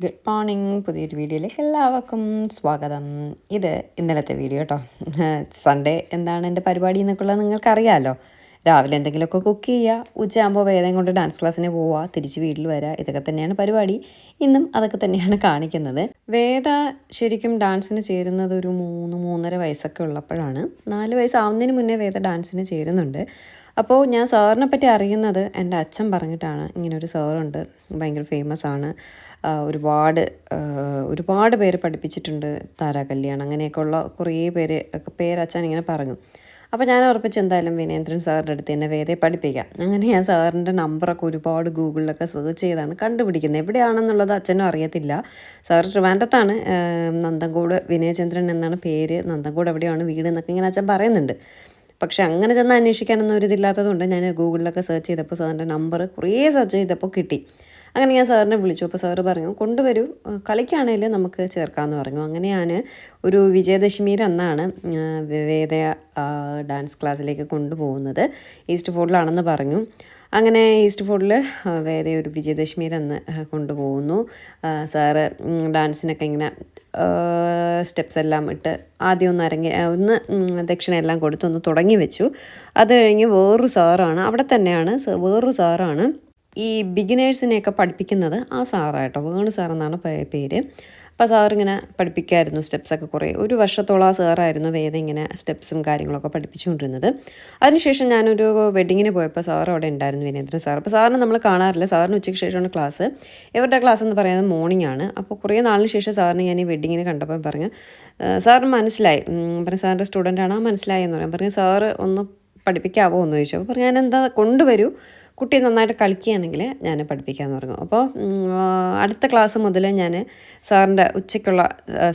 Good morning പുതിയൊരു വീഡിയോയിലേക്ക് എല്ലാവർക്കും സ്വാഗതം. ഇത് ഇന്നലത്തെ വീഡിയോ കേട്ടോ സൺഡേ എന്താണ് എന്റെ പരിപാടി എന്നൊക്കെയുള്ളത് നിങ്ങൾക്കറിയാമല്ലോ രാവിലെ എന്തെങ്കിലുമൊക്കെ കുക്ക് ചെയ്യുക ഉച്ചയാകുമ്പോൾ വേദം കൊണ്ട് ഡാൻസ് ക്ലാസ്സിന് പോവുക തിരിച്ച് വീട്ടിൽ വരിക ഇതൊക്കെ തന്നെയാണ് പരിപാടി. ഇന്നും അതൊക്കെ തന്നെയാണ് കാണിക്കുന്നത്. വേദ ശരിക്കും ഡാൻസിന് ചേരുന്നത് ഒരു മൂന്ന് മൂന്നര വയസ്സൊക്കെ ഉള്ളപ്പോഴാണ്. നാല് വയസ്സാവുന്നതിന് മുന്നേ വേദ ഡാൻസിന് ചേരുന്നുണ്ട്. അപ്പോൾ ഞാൻ സാറിനെ പറ്റി അറിയുന്നത് എന്റെ അച്ഛൻ പറഞ്ഞിട്ടാണ്. ഇങ്ങനെ ഒരു സാറുണ്ട് ഭയങ്കര ഫേമസ് ആണ്. ഒരുപാട് ഒരുപാട് പേര് പഠിപ്പിച്ചിട്ടുണ്ട്. താരാ കല്യാണം അങ്ങനെയൊക്കെ ഉള്ള കുറേ പേര് പേരച്ഛൻ ഇങ്ങനെ പറഞ്ഞു. അപ്പോൾ ഞാൻ ഉറപ്പിച്ച് എന്തായാലും വിനേന്ദ്രൻ സാറിന്റെ അടുത്ത് തന്നെ വേദയെ പഠിപ്പിക്കാം. അങ്ങനെ ഞാൻ സാറിന്റെ നമ്പറൊക്കെ ഒരുപാട് ഗൂഗിളിലൊക്കെ സെർച്ച് ചെയ്താണ് കണ്ടുപിടിക്കുന്നത്. എവിടെയാണെന്നുള്ളത് അച്ഛനും അറിയത്തില്ല. സാർ ട്രിവാൻഡത്താണ് നന്ദൻകോട് വിനയചന്ദ്രൻ എന്നാണ് പേര്. നന്ദൻകോട് എവിടെയാണ് വീട് എന്നൊക്കെ ഇങ്ങനെ അച്ഛൻ പറയുന്നുണ്ട്. പക്ഷേ അങ്ങനെ ചെന്ന് അന്വേഷിക്കാനൊന്നും ഒരു ഇതില്ലാത്തതുകൊണ്ട് ഞാൻ ഗൂഗിളിലൊക്കെ സെർച്ച് ചെയ്തപ്പോൾ സാറിന്റെ നമ്പർ കുറേ സെർച്ച് ചെയ്തപ്പോൾ കിട്ടി. അങ്ങനെ ഞാൻ സാറിനെ വിളിച്ചു. അപ്പോൾ സാറ് പറഞ്ഞു കൊണ്ടുവരൂ. ഏഹ് നമുക്ക് ചേർക്കാമെന്ന് പറഞ്ഞു. അങ്ങനെ ഞാൻ ഒരു വിജയദശമിയുടെ അന്നാണ് വിവേദ വേദ ഡാൻസ് ക്ലാസ്സിലേക്ക് കൊണ്ടുപോകുന്നത്. ഈസ്റ്റ് ഫോർഡിലാണെന്ന് പറഞ്ഞു. അങ്ങനെ ഈസ്റ്റ് ഫോർഡിൽ വേറെ ഒരു വിജയദശമിയിൽ അന്ന് കൊണ്ടുപോകുന്നു. സാറ് ഡാൻസിനൊക്കെ ഇങ്ങനെ സ്റ്റെപ്സ് എല്ലാം ഇട്ട് ആദ്യം ഒന്ന് അരങ്ങി ഒന്ന് ദക്ഷിണ എല്ലാം കൊടുത്തൊന്ന് തുടങ്ങി വെച്ചു. അത് കഴിഞ്ഞ് വേറൊരു സാറാണ് അവിടെ തന്നെയാണ് വേറൊരു സാറാണ് ഈ ബിഗിനേഴ്സിനെയൊക്കെ പഠിപ്പിക്കുന്നത് ആ സാറായിട്ടോ വേണു സാർ എന്നാണ് പേര്. അപ്പോൾ സാറിങ്ങനെ പഠിപ്പിക്കായിരുന്നു സ്റ്റെപ്സൊക്കെ കുറേ. ഒരു വർഷത്തോളം ആ സാറായിരുന്നു വേദ ഇങ്ങനെ സ്റ്റെപ്സും കാര്യങ്ങളൊക്കെ പഠിപ്പിച്ചുകൊണ്ടിരുന്നത്. അതിനുശേഷം ഞാനൊരു വെഡിങ്ങിന് പോയപ്പോൾ സാർ അവിടെ ഉണ്ടായിരുന്നു വിനേന്ദ്രൻ സാർ. അപ്പോൾ സാറിനെ നമ്മൾ കാണാറില്ല. സാറിന് ഉച്ചയ്ക്ക് ശേഷമാണ് ക്ലാസ് ഇവരുടെ ക്ലാസ് എന്ന് പറയുന്നത് മോർണിംഗ് ആണ്. അപ്പോൾ കുറേ നാളിന് ശേഷം സാറിന് ഞാൻ ഈ വെഡിങ്ങിന് കണ്ടപ്പോൾ പറഞ്ഞു "ആ, സാറിന് മനസ്സിലായി. പറഞ്ഞു സാറിന്റെ സ്റ്റുഡന്റ് ആണ്. മനസ്സിലായി എന്ന് പറയാം. പറഞ്ഞു സാറ് ഒന്ന് പഠിപ്പിക്കാവോ? എന്ന് ചോദിച്ചു. അപ്പോൾ പറഞ്ഞു ഞാൻ എന്താ കൊണ്ടുവരൂ. കുട്ടി നന്നായിട്ട് കളിക്കുകയാണെങ്കിൽ ഞാൻ പഠിപ്പിക്കാൻ തുടങ്ങും അപ്പോൾ അടുത്ത ക്ലാസ് മുതൽ ഞാൻ സാറിന്റെ ഉച്ചയ്ക്കുള്ള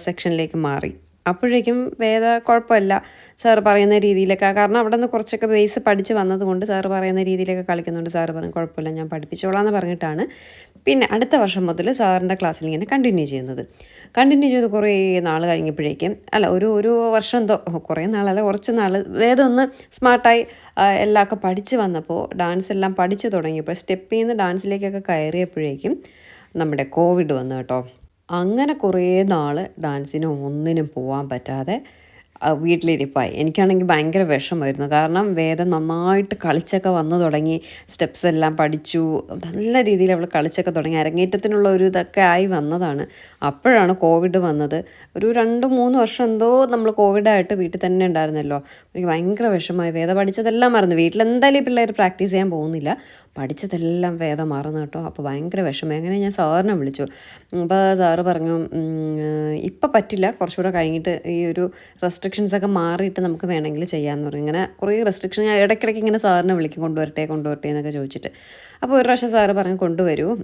സെക്ഷനിലേക്ക് മാറി. അപ്പോഴേക്കും വേദ കുഴപ്പമില്ല. സാറ് പറയുന്ന രീതിയിലൊക്കെ. കാരണം അവിടെ നിന്ന് കുറച്ചൊക്കെ ബേസ് പഠിച്ച് വന്നതുകൊണ്ട് സാറ് പറയുന്ന രീതിയിലൊക്കെ കളിക്കുന്നുണ്ട്. സാറ് പറഞ്ഞു കുഴപ്പമില്ല ഞാൻ പഠിപ്പിച്ചോളാം എന്ന് പറഞ്ഞിട്ടാണ്. പിന്നെ അടുത്ത വർഷം മുതൽ സാറിന്റെ ക്ലാസ്സിൽ ഇങ്ങനെ കണ്ടിന്യൂ ചെയ്യുന്നത്. കണ്ടിന്യൂ ചെയ്ത് കുറേ നാൾ കഴിഞ്ഞപ്പോഴേക്കും അല്ല ഒരു ഒരു വർഷം എന്തോ കുറേ നാളല്ല കുറച്ച് നാൾ വേദം ഒന്ന് സ്മാർട്ടായി എല്ലാം ഒക്കെ പഠിച്ച് വന്നപ്പോൾ ഡാൻസ് എല്ലാം പഠിച്ചു തുടങ്ങിയപ്പോൾ സ്റ്റെപ്പിൽ നിന്ന് ഡാൻസിലേക്കൊക്കെ കയറിയപ്പോഴേക്കും നമ്മുടെ കോവിഡ് വന്നു കേട്ടോ. അങ്ങനെ കുറേ നാൾ ഡാൻസിന് ഒന്നിനും പോകാൻ പറ്റാതെ വീട്ടിലിരിപ്പായി. എനിക്കാണെങ്കിൽ ഭയങ്കര വിഷമായിരുന്നു. കാരണം വേദം നന്നായിട്ട് കളിച്ചൊക്കെ വന്നു തുടങ്ങി. സ്റ്റെപ്സ് എല്ലാം പഠിച്ചു. നല്ല രീതിയിൽ അവൾ കളിച്ചൊക്കെ തുടങ്ങി. അരങ്ങേറ്റത്തിനുള്ള ഒരു ഇതൊക്കെ ആയി വന്നതാണ്. അപ്പോഴാണ് കോവിഡ് വന്നത്. ഒരു രണ്ട് മൂന്ന് വർഷം എന്തോ നമ്മൾ കോവിഡായിട്ട് വീട്ടിൽ തന്നെ ഉണ്ടായിരുന്നല്ലോ. എനിക്ക് ഭയങ്കര വിഷമമായി വേദ പഠിച്ചതെല്ലാം മറന്നു. വീട്ടിൽ എന്തായാലും പിള്ളേർ പ്രാക്ടീസ് ചെയ്യാൻ പോകുന്നില്ല. പഠിച്ചതെല്ലാം വേദം മറന്നു കേട്ടോ. അപ്പോൾ ഭയങ്കര വിഷമം. അങ്ങനെ ഞാൻ സാറിനെ വിളിച്ചു. അപ്പോൾ സാറ് പറഞ്ഞു ഇപ്പം പറ്റില്ല. കുറച്ചുകൂടെ കഴിഞ്ഞിട്ട് ഈ ഒരു റെസ്ട്രിക്ഷൻസൊക്കെ മാറിയിട്ട് നമുക്ക് വേണമെങ്കിൽ ചെയ്യാമെന്ന് പറഞ്ഞു. ഇങ്ങനെ കുറേ റെസ്ട്രിക്ഷൻ ഞാൻ ഇടയ്ക്കിടയ്ക്ക് ഇങ്ങനെ സാറിനെ വിളിക്കും കൊണ്ടുവരട്ടെ കൊണ്ടുവരട്ടെ എന്നൊക്കെ ചോദിച്ചിട്ട്. അപ്പോൾ ഒരു പ്രാവശ്യം സാറ് പറഞ്ഞു കൊണ്ടുവരൂ.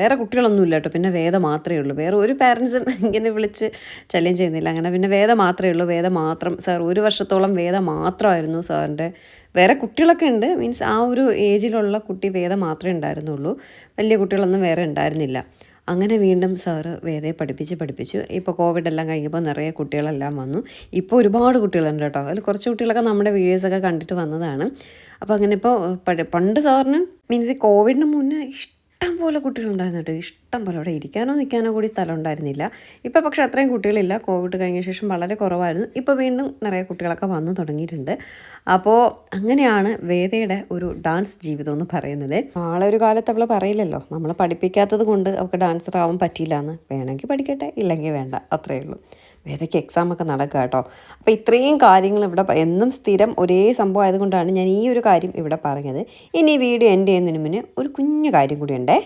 വേറെ കുട്ടികളൊന്നും ഇല്ല കേട്ടോ. പിന്നെ വേദ മാത്രമേ ഉള്ളൂ. വേറെ ഒരു പാരൻസും ഇങ്ങനെ വിളിച്ച് ചലഞ്ച് ചെയ്യുന്നില്ല. അങ്ങനെ പിന്നെ വേദ മാത്രമേ ഉള്ളൂ. വേദ മാത്രം സാർ ഒരു വർഷത്തോളം വേദ മാത്രമായിരുന്നു സാറിന്റെ വേറെ കുട്ടികളൊക്കെ ഉണ്ട്. മീൻസ് ആ ഒരു ഏജിലുള്ള കുട്ടി വേദ മാത്രമേ ഉണ്ടായിരുന്നുള്ളൂ. വലിയ കുട്ടികളൊന്നും വേറെ ഉണ്ടായിരുന്നില്ല. അങ്ങനെ വീണ്ടും സാറ് വേദയെ പഠിപ്പിച്ച് പഠിപ്പിച്ചു. ഇപ്പോൾ കോവിഡ് എല്ലാം കഴിഞ്ഞപ്പോൾ നിറയെ കുട്ടികളെല്ലാം വന്നു. ഇപ്പോൾ ഒരുപാട് കുട്ടികളുണ്ട് കേട്ടോ. അതിൽ കുറച്ച് കുട്ടികളൊക്കെ നമ്മുടെ വീഡിയോസൊക്കെ കണ്ടിട്ട് വന്നതാണ്. അപ്പോൾ അങ്ങനെ ഇപ്പോൾ പണ്ട് സാറിന് മീൻസ് ഈ കോവിഡിന് മുന്നേ ഇഷ്ടം പോലെ കുട്ടികളുണ്ടായിരുന്നു കേട്ടോ ഇഷ്ടം പോലെ. അവിടെ ഇരിക്കാനോ നിൽക്കാനോ കൂടി സ്ഥലം ഉണ്ടായിരുന്നില്ല ഇപ്പോൾ പക്ഷേ അത്രയും കുട്ടികളില്ല. കോവിഡ് കഴിഞ്ഞ ശേഷം വളരെ കുറവായിരുന്നു. ഇപ്പോൾ വീണ്ടും നിറയെ കുട്ടികളൊക്കെ വന്നു തുടങ്ങിയിട്ടുണ്ട്. അപ്പോൾ അങ്ങനെയാണ് വേദയുടെ ഒരു ഡാൻസ് ജീവിതം എന്ന് പറയുന്നത്. നാളെ ഒരു കാലത്ത് അവൾ പറയില്ലല്ലോ. നമ്മൾ പഠിപ്പിക്കാത്തത് കൊണ്ട് അവൾക്ക് ഡാൻസർ ആവാൻ പറ്റിയില്ല എന്ന് വേണമെങ്കിൽ പഠിക്കട്ടെ ഇല്ലെങ്കിൽ വേണ്ട. അത്രയേ ഉള്ളൂ. വേദയ്ക്ക് എക്സാം ഒക്കെ നടക്കുക കേട്ടോ അപ്പോൾ ഇത്രയും കാര്യങ്ങൾ ഇവിടെ എന്നും സ്ഥിരം ഒരേ സംഭവം ആയതുകൊണ്ടാണ് ഞാൻ ഈ ഒരു കാര്യം ഇവിടെ പറഞ്ഞത്. ഇനി വീഡിയോ എന്റെ ചെയ്യുന്നതിന് മുന്നേ ഒരു കുഞ്ഞു കാര്യം കൂടി ഉണ്ടേ.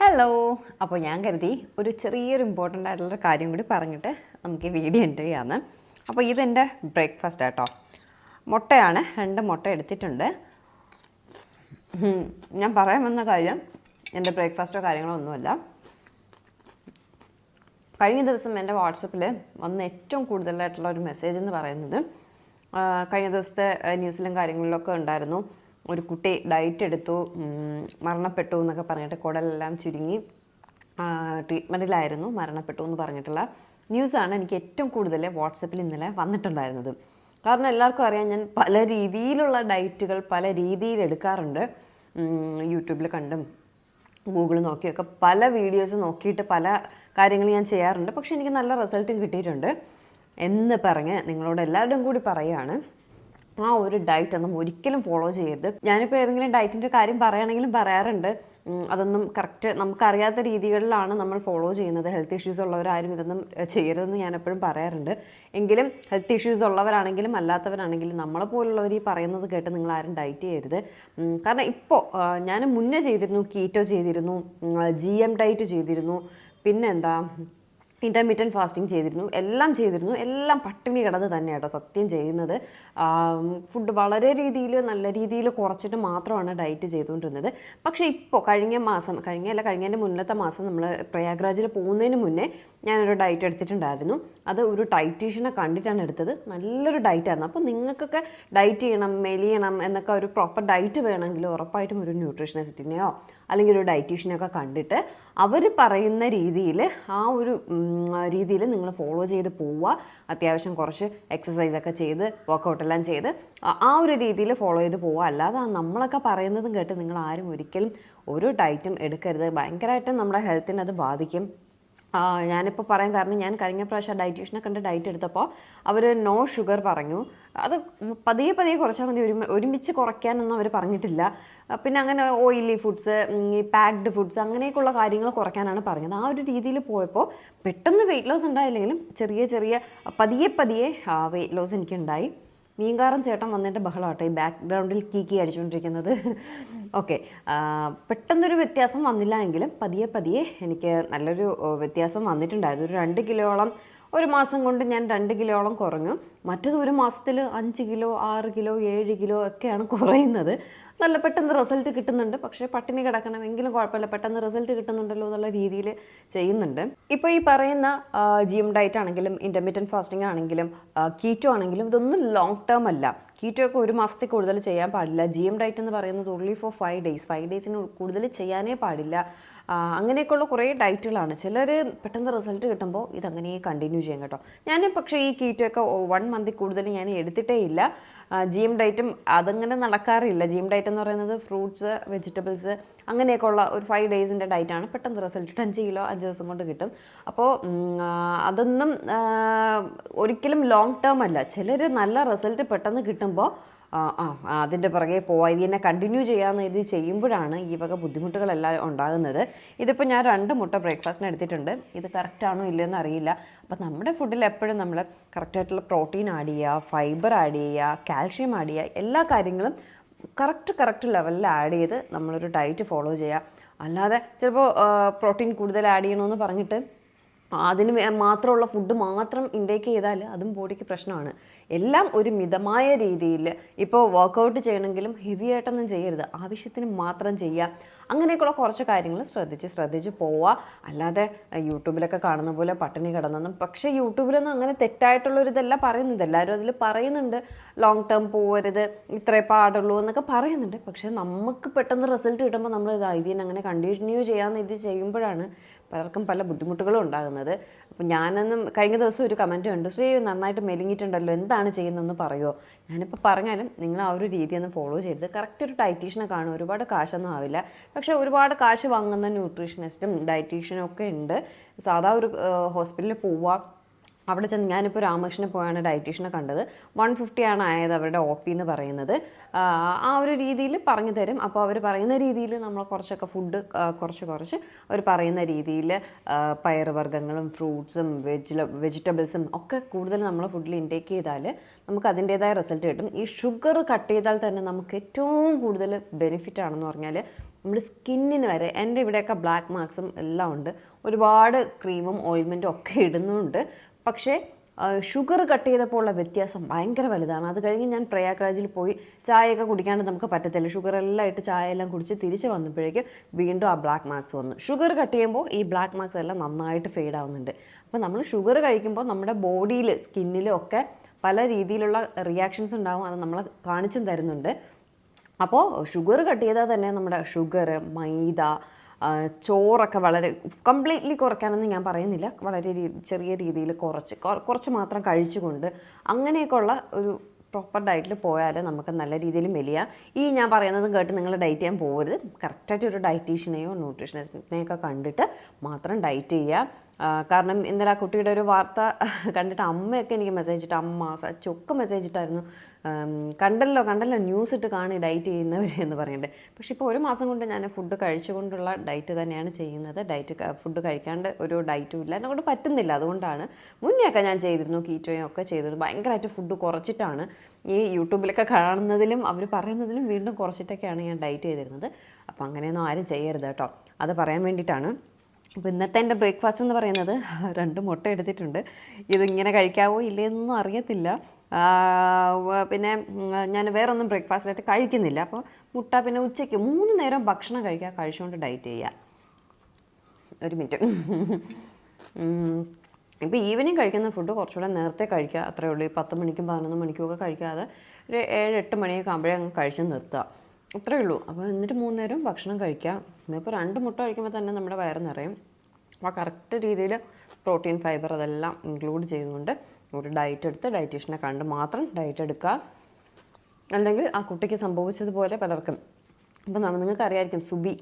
ഹലോ അപ്പോൾ ഞാൻ കരുതി ഒരു ചെറിയൊരു ഇമ്പോർട്ടന്റ് ആയിട്ടുള്ള കാര്യം കൂടി പറഞ്ഞിട്ട് നമുക്ക് ഈ വീഡിയോ എന്റർ ചെയ്യാമെന്ന് അപ്പോൾ ഇതെന്റെ ബ്രേക്ക്ഫാസ്റ്റ് കേട്ടോ മുട്ടയാണ് രണ്ട് മുട്ട എടുത്തിട്ടുണ്ട്. ഞാൻ പറയാൻ വന്ന കാര്യം എന്റെ ബ്രേക്ക്ഫാസ്റ്റോ കാര്യങ്ങളോ ഒന്നുമല്ല. കഴിഞ്ഞ ദിവസം എന്റെ വാട്സപ്പിൽ വന്ന ഏറ്റവും കൂടുതലായിട്ടുള്ള ഒരു മെസ്സേജ് എന്ന് പറയുന്നത് കഴിഞ്ഞ ദിവസത്തെ ന്യൂസിലും കാര്യങ്ങളിലൊക്കെ ഉണ്ടായിരുന്നു. ഒരു കുട്ടി ഡയറ്റ് എടുത്തു മരണപ്പെട്ടു എന്നൊക്കെ പറഞ്ഞിട്ട് കുടലെല്ലാം ചുരുങ്ങി ട്രീറ്റ്മെന്റിലായിരുന്നു മരണപ്പെട്ടു എന്ന് പറഞ്ഞിട്ടുള്ള ന്യൂസാണ് എനിക്ക് ഏറ്റവും കൂടുതൽ വാട്സപ്പിൽ ഇന്നലെ വന്നിട്ടുണ്ടായിരുന്നത്. കാരണം എല്ലാവർക്കും അറിയാം ഞാൻ പല രീതിയിലുള്ള ഡയറ്റുകൾ പല രീതിയിൽ എടുക്കാറുണ്ട്. യൂട്യൂബിൽ കണ്ടും ഗൂഗിൾ നോക്കിയൊക്കെ പല വീഡിയോസ് നോക്കിയിട്ട് പല കാര്യങ്ങൾ ഞാൻ ചെയ്യാറുണ്ട്. പക്ഷേ എനിക്ക് നല്ല റിസൾട്ടും കിട്ടിയിട്ടുണ്ട്. എന്ന് പറഞ്ഞ് നിങ്ങളോട് എല്ലാവരും കൂടി പറയുകയാണ് ആ ഒരു ഡയറ്റ് ഒന്നും ഒരിക്കലും ഫോളോ ചെയ്യരുത്. ഞാനിപ്പോൾ ഏതെങ്കിലും ഡയറ്റിന്റെ കാര്യം പറയുകയാണെങ്കിലും പറയാറുണ്ട്. അതൊന്നും കറക്റ്റ് നമുക്കറിയാത്ത രീതികളിലാണ് നമ്മൾ ഫോളോ ചെയ്യുന്നത്. ഹെൽത്ത് ഇഷ്യൂസ് ഉള്ളവരാരും ഇതൊന്നും ചെയ്യരുതെന്ന് ഞാൻ എപ്പോഴും പറയാറുണ്ട്. എങ്കിലും ഹെൽത്ത് ഇഷ്യൂസ് ഉള്ളവരാണെങ്കിലും അല്ലാത്തവരാണെങ്കിലും നമ്മളെ പോലുള്ളവർ ഈ പറയുന്നത് കേട്ട് നിങ്ങൾ ആരും ഡയറ്റ് ചെയ്യരുത്. കാരണം ഇപ്പോൾ ഞാൻ മുന്നേ ചെയ്തിരുന്നു കീറ്റോ ചെയ്തിരുന്നു ജി എം ഡയറ്റ് ചെയ്തിരുന്നു. പിന്നെന്താ? ഇന്റർമീഡിയറ്റ് ഫാസ്റ്റിംഗ് ചെയ്തിരുന്നു. എല്ലാം ചെയ്തിരുന്നു. എല്ലാം പട്ടിണി കിടന്ന് തന്നെ കേട്ടോ സത്യം ചെയ്യുന്നത്. ഫുഡ് വളരെ രീതിയിൽ നല്ല രീതിയിൽ കുറച്ചിട്ട് മാത്രമാണ് ഡയറ്റ് ചെയ്തുകൊണ്ടിരുന്നത്. പക്ഷേ ഇപ്പോൾ കഴിഞ്ഞ മാസം കഴിഞ്ഞ അല്ല കഴിഞ്ഞതിന്റെ മുന്നത്തെ മാസം നമ്മൾ പ്രയാഗ്രാജിൽ പോകുന്നതിന് മുന്നേ ഞാനൊരു ഡയറ്റ് എടുത്തിട്ടുണ്ടായിരുന്നു. അത് ഒരു ഡയറ്റീഷ്യനെ കണ്ടിട്ടാണ് എടുത്തത്. നല്ലൊരു ഡയറ്റായിരുന്നു അപ്പോൾ നിങ്ങൾക്കൊക്കെ ഡയറ്റ് ചെയ്യണം മെലിയണം എന്നൊക്കെ ഒരു പ്രോപ്പർ ഡയറ്റ് വേണമെങ്കിൽ ഉറപ്പായിട്ടും ഒരു ന്യൂട്രീഷനിസ്റ്റിനെയോ അല്ലെങ്കിൽ ഒരു ഡയറ്റീഷ്യനൊക്കെ കണ്ടിട്ട് അവർ പറയുന്ന രീതിയിൽ ആ ഒരു രീതിയിൽ നിങ്ങൾ ഫോളോ ചെയ്ത് പോവുക. അത്യാവശ്യം കുറച്ച് എക്സസൈസൊക്കെ ചെയ്ത് വർക്കൗട്ടെല്ലാം ചെയ്ത് ആ- ഒരു രീതിയിൽ ഫോളോ ചെയ്ത് പോവുക. അല്ലാതെ നമ്മളൊക്കെ പറയുന്നതും കേട്ട് നിങ്ങൾ ആരും ഒരിക്കലും ഒരു ഡയറ്റും എടുക്കരുത്. ഭയങ്കരമായിട്ടും നമ്മുടെ ഹെൽത്തിനെ അത് ബാധിക്കും. ഞാനിപ്പോൾ പറയാൻ കാരണം ഞാൻ കഴിഞ്ഞ പ്രാവശ്യം ഡയറ്റീഷ്യനെ കണ്ട് ഡയറ്റ് എടുത്തപ്പോൾ അവർ നോ ഷുഗർ പറഞ്ഞു. അത് പതിയെ പതിയെ കുറച്ചാൽ മതി. ഒരുമി ഒരുമിച്ച് കുറയ്ക്കാനൊന്നും അവർ പറഞ്ഞിട്ടില്ല. പിന്നെ അങ്ങനെ ഓയിലി ഫുഡ്സ് ഈ പാക്ഡ് ഫുഡ്സ് അങ്ങനെയൊക്കെയുള്ള കാര്യങ്ങൾ കുറയ്ക്കാനാണ് പറഞ്ഞത് ആ ഒരു രീതിയിൽ പോയപ്പോൾ പെട്ടെന്ന് വെയിറ്റ് ലോസ് ഉണ്ടായില്ലെങ്കിലും ചെറിയ ചെറിയ പതിയെ പതിയെ വെയിറ്റ് ലോസ് എനിക്കുണ്ടായി. മീൻകാരൻ ചേട്ടൻ വന്നിട്ട് ബഹളമാട്ടെ ഈ ബാക്ക്ഗ്രൗണ്ടിൽ കീക്കി അടിച്ചുകൊണ്ടിരിക്കുന്നത് ഓക്കെ പെട്ടെന്നൊരു വ്യത്യാസം വന്നില്ല എങ്കിലും പതിയെ പതിയെ എനിക്ക് നല്ലൊരു വ്യത്യാസം വന്നിട്ടുണ്ടായിരുന്നു. ഒരു രണ്ട് കിലോളം ഒരു മാസം കൊണ്ട് ഞാൻ രണ്ട് കിലോളം കുറഞ്ഞു. മറ്റത് ഒരു മാസത്തിൽ അഞ്ച് കിലോ ആറ് കിലോ ഏഴ് കിലോ ഒക്കെയാണ് കുറയുന്നത്. നല്ല പെട്ടെന്ന് റിസൾട്ട് കിട്ടുന്നുണ്ട്. പക്ഷേ പട്ടിണി കിടക്കണമെങ്കിലും കുഴപ്പമില്ല. പെട്ടെന്ന് റിസൾട്ട് കിട്ടുന്നുണ്ടല്ലോ എന്നുള്ള രീതിയിൽ ചെയ്യുന്നുണ്ട്. ഇപ്പോൾ ഈ പറയുന്ന ജിം ഡയറ്റ് ആണെങ്കിലും ഇന്റർമീഡിയൻ ഫാസ്റ്റിംഗ് ആണെങ്കിലും കീറ്റോ ആണെങ്കിലും ഇതൊന്നും ലോങ് ടേം അല്ല. കീറ്റോ ഒക്കെ ഒരു മാസത്തിൽ കൂടുതൽ ചെയ്യാൻ പാടില്ല. ജി എം ഡയറ്റ് എന്ന് പറയുന്നത് only four five days five ഡേയ്സിന് കൂടുതൽ ചെയ്യാനേ പാടില്ല. അങ്ങനെയൊക്കെയുള്ള കുറേ ഡയറ്റുകളാണ് ചിലർ പെട്ടെന്ന് റിസൾട്ട് കിട്ടുമ്പോൾ ഇതങ്ങനെ കണ്ടിന്യൂ ചെയ്യും കേട്ടോ. ഞാൻ പക്ഷേ ഈ കീറ്റോ ഒക്കെ വൺ മന്തിൽ കൂടുതൽ ഞാൻ എടുത്തിട്ടേ ഇല്ല. ജി ഡയറ്റും അതങ്ങനെ നടക്കാറില്ല. ജി ഡയറ്റ് എന്ന് പറയുന്നത് ഫ്രൂട്ട്സ് വെജിറ്റബിൾസ് അങ്ങനെയൊക്കെ ഉള്ള ഒരു ഫൈവ് ഡേയ്സിന്റെ ഡയറ്റാണ് പെട്ടെന്ന് റിസൾട്ട് അഞ്ച് കിലോ അഞ്ച് ദിവസം കൊണ്ട് കിട്ടും. അപ്പോൾ അതൊന്നും ഒരിക്കലും ലോങ് ടേം അല്ല. ചിലർ നല്ല റിസൾട്ട് പെട്ടെന്ന് കിട്ടുമ്പോൾ ആ അതിന്റെ പുറകെ പോവാ. ഇത് തന്നെ കണ്ടിന്യൂ ചെയ്യാമെന്ന് ഇത് ചെയ്യുമ്പോഴാണ് ഈ വക ബുദ്ധിമുട്ടുകളെല്ലാം ഉണ്ടാകുന്നത്. ഇതിപ്പോൾ ഞാൻ രണ്ട് മുട്ട ബ്രേക്ക്ഫാസ്റ്റിന് എടുത്തിട്ടുണ്ട്. ഇത് കറക്റ്റാണോ ഇല്ലയെന്ന് അറിയില്ല. അപ്പം നമ്മുടെ ഫുഡിൽ എപ്പോഴും നമ്മൾ കറക്റ്റായിട്ടുള്ള പ്രോട്ടീൻ ആഡ് ചെയ്യുക ഫൈബർ ആഡ് ചെയ്യുക കാൽഷ്യം ആഡ് ചെയ്യുക എല്ലാ കാര്യങ്ങളും കറക്റ്റ് കറക്റ്റ് ലെവലിൽ ആഡ് ചെയ്ത് നമ്മളൊരു ഡയറ്റ് ഫോളോ ചെയ്യുക. അല്ലാതെ ചിലപ്പോൾ പ്രോട്ടീൻ കൂടുതൽ ആഡ് ചെയ്യണമെന്ന് പറഞ്ഞിട്ട് അതിന് മാത്രമുള്ള ഫുഡ് മാത്രം ഇൻടേക്ക് ചെയ്താൽ അതും ബോഡിക്ക് പ്രശ്നമാണ്. എല്ലാം ഒരു മിതമായ രീതിയിൽ ഇപ്പോൾ വർക്കൗട്ട് ചെയ്യണമെങ്കിലും ഹെവി ആയിട്ടൊന്നും ചെയ്യരുത്. ആവശ്യത്തിന് മാത്രം ചെയ്യുക അങ്ങനെയൊക്കെയുള്ള കുറച്ച് കാര്യങ്ങൾ ശ്രദ്ധിച്ച് ശ്രദ്ധിച്ച് പോവുക അല്ലാതെ യൂട്യൂബിലൊക്കെ കാണുന്ന പോലെ പട്ടിണി കിടന്നൊന്നും പക്ഷേ യൂട്യൂബിലൊന്നും അങ്ങനെ തെറ്റായിട്ടുള്ളൊരിതല്ല പറയുന്നത് എല്ലാവരും അതിൽ പറയുന്നുണ്ട്. ലോങ് ടേം പോകരുത് ഇത്രേ പാടുള്ളൂ എന്നൊക്കെ പറയുന്നുണ്ട്. പക്ഷേ നമുക്ക് പെട്ടെന്ന് റിസൾട്ട് കിട്ടുമ്പോൾ നമ്മൾ ഇത് ഇതിനെ അങ്ങനെ കണ്ടിന്യൂ ചെയ്യാമെന്ന് ഇത് ചെയ്യുമ്പോഴാണ് പലർക്കും പല ബുദ്ധിമുട്ടുകളും ഉണ്ടാകുന്നത്. അപ്പം ഞാനെന്നും കഴിഞ്ഞ ദിവസം ഒരു കമന്റ് ഉണ്ട് ശ്രീ നന്നായിട്ട് മെലിഞ്ഞിട്ടുണ്ടല്ലോ എന്താണ് ചെയ്യുന്നതെന്ന് പറയുമോ ഞാനിപ്പോൾ പറഞ്ഞാലും നിങ്ങൾ ആ ഒരു രീതി ഒന്ന് ഫോളോ ചെയ്ത് കറക്റ്റ് ഒരു ഡയറ്റീഷ്യനെ കാണും ഒരുപാട് കാശൊന്നും ആവില്ല. പക്ഷേ ഒരുപാട് കാശ് വാങ്ങുന്ന ന്യൂട്രീഷനിസ്റ്റും ഡയറ്റീഷ്യനും ഒക്കെ ഉണ്ട്. സാധാ ഒരു ഹോസ്പിറ്റലിൽ പോവുക അവിടെ ചെന്ന് ഞാനിപ്പോൾ രാമകൃഷ്ണനെ പോയാണ് ഡയറ്റീഷ്യനെ കണ്ടത്. വൺ ആണ് ആയത് അവരുടെ ഒ പി എന്ന് പറയുന്നത്. ആ ഒരു രീതിയിൽ പറഞ്ഞു തരും. അപ്പോൾ അവർ പറയുന്ന രീതിയിൽ നമ്മൾ കുറച്ചൊക്കെ ഫുഡ് കുറച്ച് കുറച്ച് അവർ പറയുന്ന രീതിയിൽ പയറുവർഗങ്ങളും ഫ്രൂട്ട്സും വെജ് വെജിറ്റബിൾസും ഒക്കെ കൂടുതൽ നമ്മൾ ഫുഡിൽ ഇൻടേക്ക് ചെയ്താൽ നമുക്ക് അതിന്റേതായ റിസൾട്ട് കിട്ടും. ഈ ഷുഗർ കട്ട് ചെയ്താൽ തന്നെ നമുക്ക് ഏറ്റവും കൂടുതൽ ബെനിഫിറ്റ് ആണെന്ന് പറഞ്ഞാൽ നമ്മുടെ സ്കിന്നിന് വരെ എന്റെ ഇവിടെയൊക്കെ ബ്ലാക്ക് മാർക്സും എല്ലാം ഉണ്ട്. ഒരുപാട് ക്രീമും ഓയിൽമെന്റും ഒക്കെ ഇടുന്നുണ്ട്. പക്ഷേ ഷുഗർ കട്ട് ചെയ്തപ്പോൾ ഉള്ള വ്യത്യാസം ഭയങ്കര വലുതാണ്. അത് കഴിഞ്ഞ് ഞാൻ പ്രയാഗ്രാജിൽ പോയി ചായയൊക്കെ കുടിക്കാണ്ട് നമുക്ക് പറ്റത്തില്ല. ഷുഗർ എല്ലാം ഇട്ട് ചായ എല്ലാം കുടിച്ച് തിരിച്ച് വന്നപ്പോഴേക്കും വീണ്ടും ആ ബ്ലാക്ക് മാർക്സ് വന്നു. ഷുഗർ കട്ട് ചെയ്യുമ്പോൾ ഈ ബ്ലാക്ക് മാർക്സ് എല്ലാം നന്നായിട്ട് ഫെയ്ഡ് ആവുന്നുണ്ട്. അപ്പോൾ നമ്മൾ ഷുഗർ കഴിക്കുമ്പോൾ നമ്മുടെ ബോഡിയിൽ സ്കിന്നിലും ഒക്കെ പല രീതിയിലുള്ള റിയാക്ഷൻസ് ഉണ്ടാവും. അത് നമ്മളെ കാണിച്ചും തരുന്നുണ്ട്. അപ്പോൾ ഷുഗർ കട്ട് ചെയ്താൽ തന്നെ നമ്മുടെ ഷുഗർ മൈദ ചോറൊക്കെ വളരെ കംപ്ലീറ്റ്ലി കുറയ്ക്കാനൊന്നും ഞാൻ പറയുന്നില്ല. വളരെ ചെറിയ രീതിയിൽ കുറച്ച്. കുറച്ച് മാത്രം കഴിച്ചുകൊണ്ട് അങ്ങനെയൊക്കെയുള്ള ഒരു പ്രോപ്പർ ഡയറ്റിൽ പോയാൽ നമുക്ക് നല്ല രീതിയിൽ മെലിയാം. ഈ ഞാൻ പറയുന്നത് കേട്ട് നിങ്ങൾ ഡയറ്റ് ചെയ്യാൻ പോകരുത് കറക്റ്റായിട്ട് ഒരു ഡയറ്റീഷ്യനെയോ ന്യൂട്രീഷനിസ്റ്റിനെയൊക്കെ കണ്ടിട്ട് മാത്രം ഡയറ്റ് ചെയ്യുക കാരണം ഇന്നലെ ആ കുട്ടിയുടെ ഒരു വാർത്ത കണ്ടിട്ട് അമ്മയൊക്കെ എനിക്ക് മെസ്സേജ് ഇട്ട് അമ്മ സച്ചൊക്കെ മെസ്സേജ് ഇട്ടായിരുന്നു. കണ്ടല്ലോ കണ്ടല്ലോ ന്യൂസ് ഇട്ട് കാണി ഡയറ്റ് ചെയ്യുന്നവർ എന്ന് പറയണ്ടേ. പക്ഷേ ഇപ്പോൾ ഒരു മാസം കൊണ്ട് ഞാൻ ഫുഡ് കഴിച്ചുകൊണ്ടുള്ള ഡയറ്റ് തന്നെയാണ് ചെയ്യുന്നത്. ഡയറ്റ് ഫുഡ് കഴിക്കാണ്ട് ഒരു ഡയറ്റും ഇല്ല. എന്നെ കൊണ്ട് പറ്റുന്നില്ല. അതുകൊണ്ടാണ് മുന്നെയൊക്കെ ഞാൻ ചെയ്തിരുന്നു. കീറ്റോയും ഒക്കെ ചെയ്തിരുന്നു. ഭയങ്കരമായിട്ട് ഫുഡ് കുറച്ചിട്ടാണ് ഈ യൂട്യൂബിലൊക്കെ കാണുന്നതിലും അവർ പറയുന്നതിലും വീണ്ടും കുറച്ചിട്ടൊക്കെയാണ് ഞാൻ ഡയറ്റ് ചെയ്തിരുന്നത്. അപ്പോൾ അങ്ങനെയൊന്നും ആരും ചെയ്യരുത് കേട്ടോ. അത് പറയാൻ വേണ്ടിയിട്ടാണ്. അപ്പോൾ ഇന്നത്തെ എന്റെ ബ്രേക്ക്ഫാസ്റ്റ് എന്ന് പറയുന്നത് രണ്ട് മുട്ട എടുത്തിട്ടുണ്ട്. ഇതിങ്ങനെ കഴിക്കാവോ ഇല്ലയെന്നൊന്നും അറിയത്തില്ല. പിന്നെ ഞാൻ വേറൊന്നും ബ്രേക്ക്ഫാസ്റ്റ് ആയിട്ട് കഴിക്കുന്നില്ല. അപ്പോൾ മുട്ട പിന്നെ ഉച്ചയ്ക്ക് മൂന്ന് നേരം ഭക്ഷണം കഴിക്കുക കഴിച്ചുകൊണ്ട് ഡയറ്റ് ചെയ്യുക ഒരു മിനിറ്റ്. ഇപ്പോൾ ഈവനിങ് കഴിക്കുന്ന ഫുഡ് കുറച്ചുകൂടെ നേരത്തെ കഴിക്കുക. അത്രയേ ഉള്ളൂ. ഈ പത്ത് മണിക്കും പതിനൊന്ന് മണിക്കും ഒക്കെ കഴിക്കാതെ ഒരു ഏഴ് എട്ട് മണിയൊക്കെ ആകുമ്പോഴേ അങ്ങ് കഴിച്ച് നിർത്തുക അത്രേ ഉള്ളൂ. അപ്പോൾ എന്നിട്ട് മൂന്ന് നേരം ഭക്ഷണം കഴിക്കാം. ഇപ്പോൾ രണ്ട് മുട്ട കഴിക്കുമ്പോൾ തന്നെ നമ്മുടെ വയറ് നിറയും. അപ്പോൾ കറക്റ്റ് രീതിയിൽ പ്രോട്ടീൻ ഫൈബർ അതെല്ലാം ഇൻക്ലൂഡ് ചെയ്തുകൊണ്ട് ഒരു ഡയറ്റ് എടുത്ത് ഡയറ്റീഷ്യനെ കണ്ട് മാത്രം ഡയറ്റ് എടുക്കുക. അല്ലെങ്കിൽ ആ കുട്ടിക്ക് സംഭവിച്ചതുപോലെ പലർക്കും. അപ്പം നമ്മൾ നിങ്ങൾക്ക് അറിയായിരിക്കും സുബി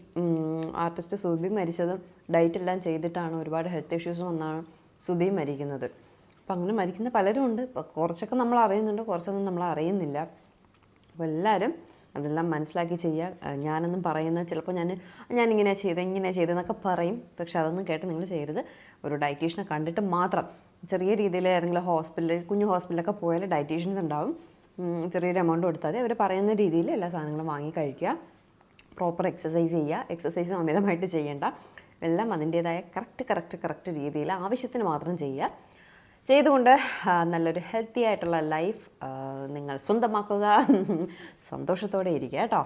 ആർട്ടിസ്റ്റ് സുബി മരിച്ചതും. ഡയറ്റ് എല്ലാം ചെയ്തിട്ടാണ് ഒരുപാട് ഹെൽത്ത് ഇഷ്യൂസ് വന്നാണ് സുബി മരിക്കുന്നത്. അപ്പം അങ്ങനെ മരിക്കുന്ന പലരും ഉണ്ട്. ഇപ്പം കുറച്ചൊക്കെ നമ്മൾ അറിയുന്നുണ്ട് കുറച്ചൊന്നും നമ്മൾ അറിയുന്നില്ല. അപ്പോൾ എല്ലാവരും അതെല്ലാം മനസ്സിലാക്കി ചെയ്യുക. ഞാനൊന്നും പറയുന്നത് ചിലപ്പോൾ ഞാൻ ഞാനിങ്ങനെ ചെയ്ത് ഇങ്ങനെ ചെയ്തെന്നൊക്കെ പറയും. പക്ഷെ അതൊന്നും കേട്ട് നിങ്ങൾ ചെയ്യരുത്. ഒരു ഡയറ്റീഷ്യനെ കണ്ടിട്ട് മാത്രം. ചെറിയ രീതിയിൽ ഏതെങ്കിലും ഹോസ്പിറ്റലിൽ കുഞ്ഞു ഹോസ്പിറ്റലൊക്കെ പോയാൽ ഡയറ്റീഷ്യൻസ് ഉണ്ടാവും. ചെറിയൊരു എമൗണ്ട് കൊടുത്താൽ അവർ പറയുന്ന രീതിയിൽ എല്ലാ സാധനങ്ങളും വാങ്ങി കഴിക്കുക. പ്രോപ്പർ എക്സസൈസ് ചെയ്യുക. എക്സസൈസ് അമിതമായിട്ട് ചെയ്യേണ്ട. എല്ലാം അതിന്റേതായ കറക്റ്റ് കറക്റ്റ് കറക്റ്റ് രീതിയിൽ ആവശ്യത്തിന് മാത്രം ചെയ്യുക. ചെയ്തുകൊണ്ട് നല്ലൊരു ഹെൽത്തി ആയിട്ടുള്ള ലൈഫ് നിങ്ങൾ സ്വന്തമാക്കുക. സന്തോഷത്തോടെ ഇരിക്കുക കേട്ടോ.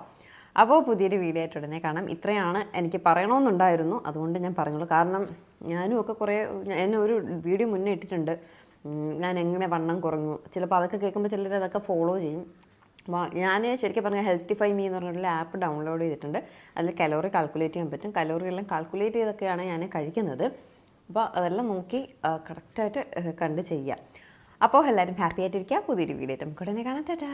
അപ്പോൾ പുതിയൊരു വീഡിയോ ആയിട്ട് ഉടനെ കാണാം. ഇത്രയാണ് എനിക്ക് പറയണമെന്നുണ്ടായിരുന്നു. അതുകൊണ്ട് ഞാൻ പറഞ്ഞുള്ളൂ കാരണം ഞാനും ഒക്കെ കുറേ എന്നെ ഒരു വീഡിയോ മുന്നേ ഇട്ടിട്ടുണ്ട്. ഞാൻ എങ്ങനെ വണ്ണം കുറഞ്ഞു. ചിലപ്പോൾ അതൊക്കെ കേൾക്കുമ്പോൾ ചിലർ അതൊക്കെ ഫോളോ ചെയ്യും. ഞാൻ ശരിക്കും പറഞ്ഞാൽ ഹെൽത്തി ഫൈ മീ എന്ന് പറഞ്ഞിട്ടുള്ള ആപ്പ് ഡൗൺലോഡ് ചെയ്തിട്ടുണ്ട്. അതിൽ കലോറി കാൽക്കുലേറ്റ് ചെയ്യാൻ പറ്റും. കലോറി എല്ലാം കാൽക്കുലേറ്റ് ചെയ്തൊക്കെയാണ് ഞാൻ കഴിക്കുന്നത്. അപ്പോൾ അതെല്ലാം നോക്കി കറക്റ്റായിട്ട് കണ്ട് ചെയ്യുക. അപ്പോൾ എല്ലാവരും ഹാപ്പി ആയിട്ടിരിക്കുക. പുതിയൊരു വീഡിയോ നമുക്ക് ഉടനെ കാണാം. ടാറ്റാ.